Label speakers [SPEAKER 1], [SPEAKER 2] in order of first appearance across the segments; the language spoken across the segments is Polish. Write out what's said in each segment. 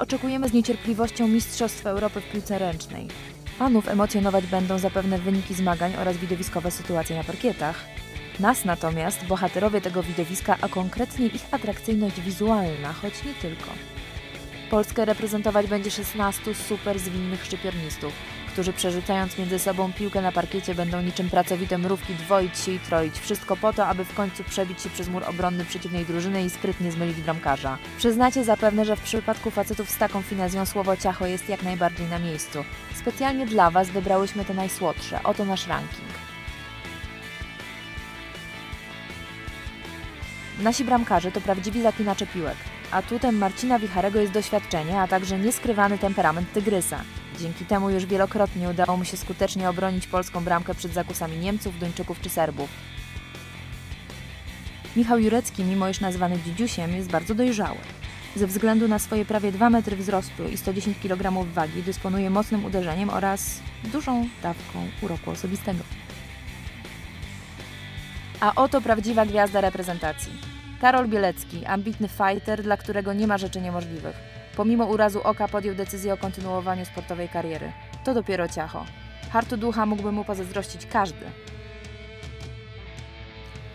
[SPEAKER 1] Oczekujemy z niecierpliwością Mistrzostw Europy w piłce ręcznej. Fanów emocjonować będą zapewne wyniki zmagań oraz widowiskowe sytuacje na parkietach. Nas natomiast bohaterowie tego widowiska, a konkretnie ich atrakcyjność wizualna, choć nie tylko. Polskę reprezentować będzie 16 super zwinnych szczypiornistów, którzy przerzucając między sobą piłkę na parkiecie będą niczym pracowite mrówki dwoić się i troić. Wszystko po to, aby w końcu przebić się przez mur obronny przeciwnej drużyny i sprytnie zmylić bramkarza. Przyznacie zapewne, że w przypadku facetów z taką finezją słowo ciacho jest jak najbardziej na miejscu. Specjalnie dla Was wybrałyśmy te najsłodsze. Oto nasz ranking. Nasi bramkarze to prawdziwi zaklinacze piłek. Atutem Marcina Wicharego jest doświadczenie, a także nieskrywany temperament tygrysa. Dzięki temu już wielokrotnie udało mu się skutecznie obronić polską bramkę przed zakusami Niemców, Duńczyków czy Serbów. Michał Jurecki, mimo iż nazwany dzidziusiem, jest bardzo dojrzały. Ze względu na swoje prawie 2 metry wzrostu i 110 kg wagi dysponuje mocnym uderzeniem oraz dużą dawką uroku osobistego. A oto prawdziwa gwiazda reprezentacji. Karol Bielecki, ambitny fighter, dla którego nie ma rzeczy niemożliwych. Pomimo urazu oka podjął decyzję o kontynuowaniu sportowej kariery. To dopiero ciacho. Hartu ducha mógłby mu pozazdrościć każdy.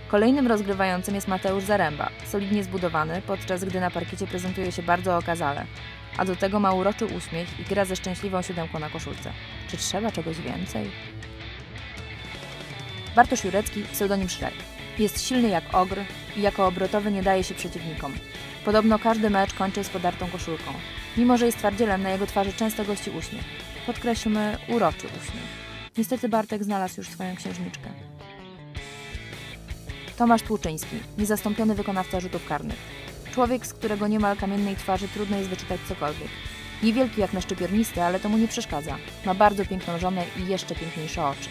[SPEAKER 1] Kolejnym rozgrywającym jest Mateusz Zaręba, solidnie zbudowany, podczas gdy na parkiecie prezentuje się bardzo okazale. A do tego ma uroczy uśmiech i gra ze szczęśliwą siódemką na koszulce. Czy trzeba czegoś więcej? Bartosz Jurecki, pseudonim Shrek. Jest silny jak ogr i jako obrotowy nie daje się przeciwnikom. Podobno każdy mecz kończy z podartą koszulką. Mimo, że jest twardzielem, na jego twarzy często gości uśmiech. Podkreślmy uroczy uśmiech. Niestety Bartek znalazł już swoją księżniczkę. Tomasz Tłuczyński, niezastąpiony wykonawca rzutów karnych. Człowiek, z którego niemal kamiennej twarzy trudno jest wyczytać cokolwiek. Niewielki jak na szczypiernisty, ale to mu nie przeszkadza. Ma bardzo piękną żonę i jeszcze piękniejsze oczy.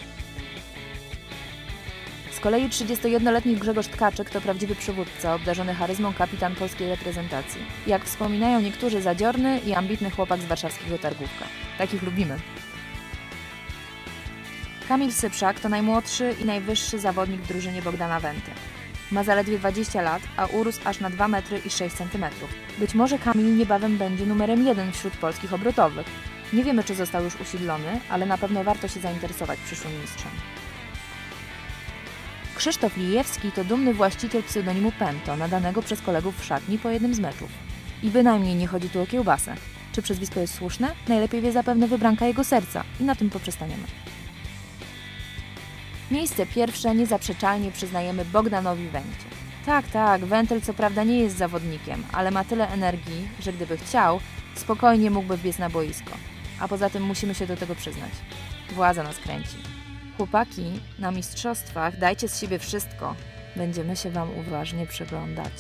[SPEAKER 1] Kolei 31-letni Grzegorz Tkaczyk to prawdziwy przywódca, obdarzony charyzmą kapitan polskiej reprezentacji. Jak wspominają niektórzy, zadziorny i ambitny chłopak z warszawskiego targówka. Takich lubimy. Kamil Syprzak to najmłodszy i najwyższy zawodnik w drużynie Bogdana Wenty. Ma zaledwie 20 lat, a urósł aż na 2 metry i 6 cm. Być może Kamil niebawem będzie numerem jeden wśród polskich obrotowych. Nie wiemy, czy został już usiedlony, ale na pewno warto się zainteresować przyszłym mistrzem. Krzysztof Lijewski to dumny właściciel pseudonimu Pento, nadanego przez kolegów w szatni po jednym z meczów. I bynajmniej nie chodzi tu o kiełbasę. Czy przezwisko jest słuszne? Najlepiej wie zapewne wybranka jego serca i na tym poprzestaniemy. Miejsce pierwsze niezaprzeczalnie przyznajemy Bogdanowi Węcie. Tak, tak, Wentel co prawda nie jest zawodnikiem, ale ma tyle energii, że gdyby chciał, spokojnie mógłby wbiec na boisko. A poza tym musimy się do tego przyznać. Władza nas kręci. Chłopaki, na mistrzostwach dajcie z siebie wszystko. Będziemy się Wam uważnie przyglądać.